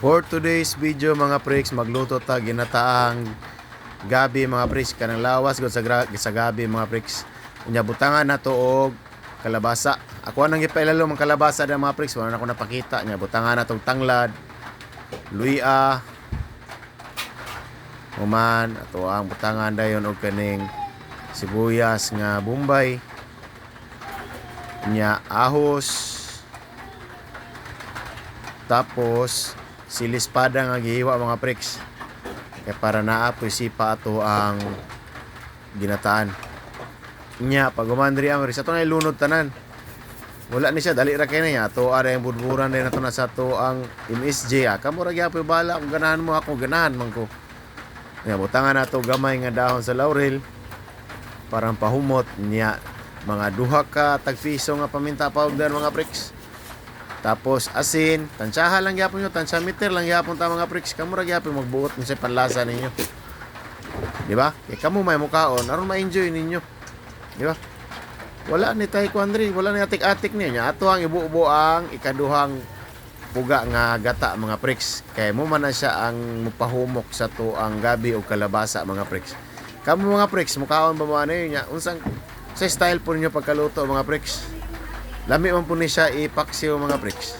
For today's video mga pricks, magluto ta ginataang gabi mga pricks kanang lawas gud sa, sa gabi mga pricks. Unya butangan na to og kalabasa. Ako nang gipailalo mga kalabasa da mga pricks, wala na ako napakita nya butangan na tong tanglad, luya, Human, ato ang butangan dayon og kaning sibuyas nga bombay. Nya ahos. Tapos silispada nga gihiwa mga pricks. Kaya para naapoy sipa ato ang ginataan. Nya pag umandri ang sa to na ilunod tanan. Wala ni siya dali ra kay na ato ara yung budburan din nato na sa to ang MSJ ah. Kamo ra gyapon bala kung ganahan mo ako ganahan man ko. Nya butangan nato gamay nga dahon sa laurel parang pahumot niya mga duha ka tagpiso nga paminta powder mga pricks. Tapos asin, tansyaha lang gyapon nyo, tansya meter lang gyapon ta mga pricks. Kamo ra gyapon magbuot mo sa panlasa ninyo. Di ba? Kay kamo may mukaon, aron ma-enjoy ninyo. Di ba? Wala ni tay kuandri, wala ni atik-atik niya. Ato ang ibubo ang ikaduhang puga nga gata mga pricks. Kay mo man na siya ang mupahumok sa to ang gabi o kalabasa mga pricks. Kamo mga pricks, mukaon ba mo ano yun? Unsang sa style po ninyo pagkaluto mga pricks. Lami man po ni siya ipaksiw mga pricks.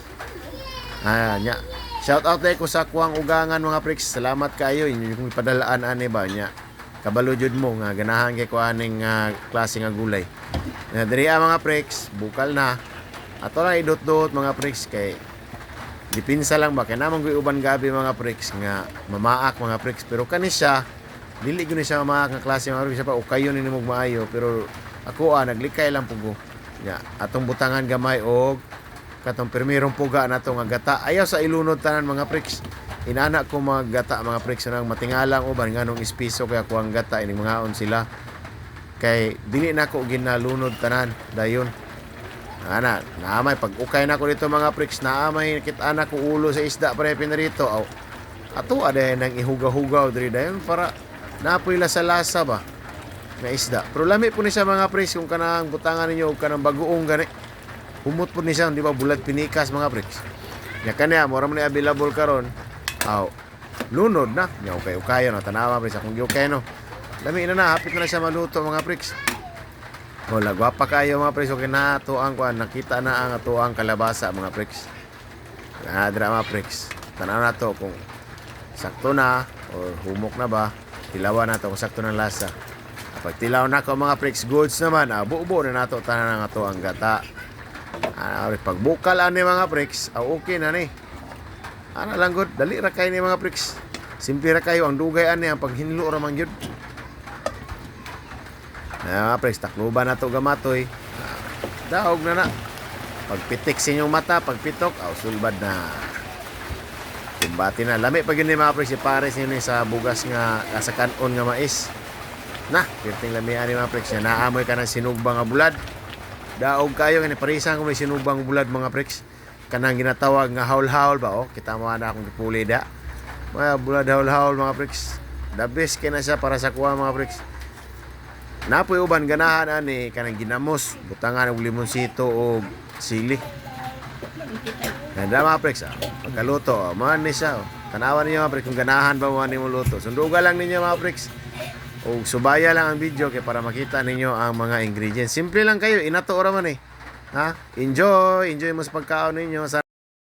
Ah, nya. Shout out day ko sa kuwang ugangan mga pricks. Salamat kayo inyo kung ipadalaan ani ba nya. Kabalo jud mo nga ganahan kay kuaning nga klase nga gulay. Na diri ah, mga pricks, bukal na. Ato lang idot-dot mga pricks kay dipinsa lang ba kay namang uban gabi mga pricks nga mamaak mga pricks pero kani siya dili gyud ni siya mamaak nga klase mga pricks pa ukayon ni mo maayo pero ako ah naglikay lang pugo ya atong butangan gamay og katong primerong puga na to nga gata. Ayaw sa ilunod tanan mga pricks. Inana ko mga gata mga pricks nang matingalang uban nganong ispiso kaya ko ang gata ining mga sila. Kay dili na ko ginalunod tanan dayon. Ana naamay pag ukay na ko dito mga pricks naamay kita na ko ulo sa isda pre pinarito aw ato ada nang ihuga-hugaw diri dayon para napoy lasa lasa ba nga isda pero lami po ni siya mga pricks kung kanang butangan ninyo og kanang bagoong gani humot po ni siya di ba bulat pinikas mga pricks nya kanya mo ra man ni available karon aw lunod na nya ukay ukayon no tanawa pre sa kung giukay no lami na na hapit na, na siya maluto mga pricks wala, gwapa kayo mga pricks. Okay na to ang kuan. Nakita na ang ato ang kalabasa mga pricks. Na dra mga pricks. Tanaw na to kung sakto na or humok na ba. Tilawan na to kung sakto ng lasa. Pag tilaw na ko mga pricks goods naman, ah, buo na nato tanan ang ato ang gata. Ah, pag bukal ani mga pricks, ah, okay na ni. Ana lang good, dali ra kay ni mga pricks. Simple ra kayo ang dugay ani ang paghinlo ra man gyud. Ayan mga pres, takluban na to gamatoy. Ah, Daog na na. Pagpitik sa inyong mata, pagpitok, aw sulbad na. Kumbati na. Lami pag yun mga pres, ipares nyo ni sa bugas nga sa kanon nga mais. Na, pirting lami ani mga. Yan, naamoy ka ng sinugbang nga bulad. Daog kayo, nga parisan ko may sinugbang bulad mga pres. Kanang ginatawag nga haul-haul ba? Oh, kita mo na akong dipuli da. Mga bulad haul-haul mga pres. The best kaya na siya para sa kuha mga pres. Napoy uban ganahan ani kanang ginamos, butangan og limonsito o sili. Ganda mga preks ah. Pagkaluto, oh, man ni siya. Oh. Tanawan niyo mga preks kung ganahan ba mo mo luto. Sundugan lang ninyo mga preks. O subaya lang ang video kay para makita ninyo ang mga ingredients. Simple lang kayo, inato ra man eh. Ha? Enjoy, enjoy mo sa pagkaon ninyo. Sana